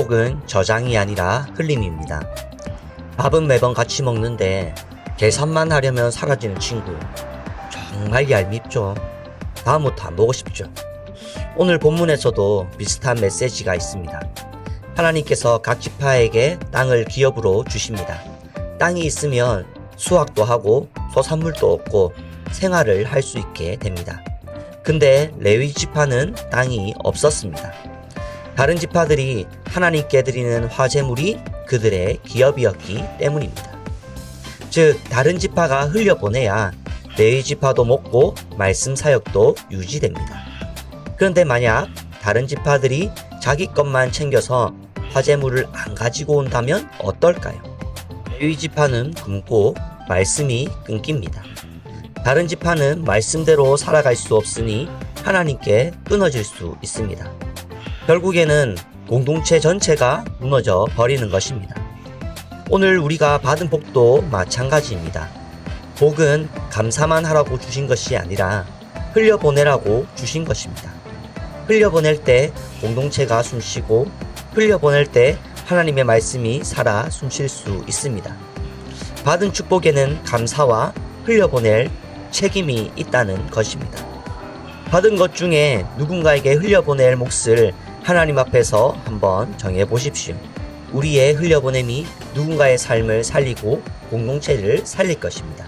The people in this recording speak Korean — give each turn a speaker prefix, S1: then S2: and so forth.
S1: 축복은 저장이 아니라 흘림입니다. 밥은 매번 같이 먹는데 계산만 하려면 사라지는 친구. 정말 얄밉죠. 다음부터 안 보고 싶죠. 오늘 본문에서도 비슷한 메시지가 있습니다. 하나님께서 각 지파에게 땅을 기업으로 주십니다. 땅이 있으면 수확도 하고 소산물도 얻고 생활을 할 수 있게 됩니다. 근데 레위 지파는 땅이 없었습니다. 다른 지파들이 하나님께 드리는 화제물이 그들의 기업이었기 때문입니다. 즉 다른 지파가 흘려보내야 레위 지파도 먹고 말씀 사역도 유지됩니다. 그런데 만약 다른 지파들이 자기 것만 챙겨서 화제물을 안 가지고 온다면 어떨까요? 레위 지파는 굶고 말씀이 끊깁니다. 다른 지파는 말씀대로 살아갈 수 없으니 하나님께 끊어질 수 있습니다. 결국에는 공동체 전체가 무너져 버리는 것입니다. 오늘 우리가 받은 복도 마찬가지입니다. 복은 감사만 하라고 주신 것이 아니라 흘려보내라고 주신 것입니다. 흘려보낼 때 공동체가 숨쉬고 흘려보낼 때 하나님의 말씀이 살아 숨쉴 수 있습니다. 받은 축복에는 감사와 흘려보낼 책임이 있다는 것입니다. 받은 것 중에 누군가에게 흘려보낼 몫을 하나님 앞에서 한번 정해 보십시오. 우리의 흘려보냄이 누군가의 삶을 살리고 공동체를 살릴 것입니다.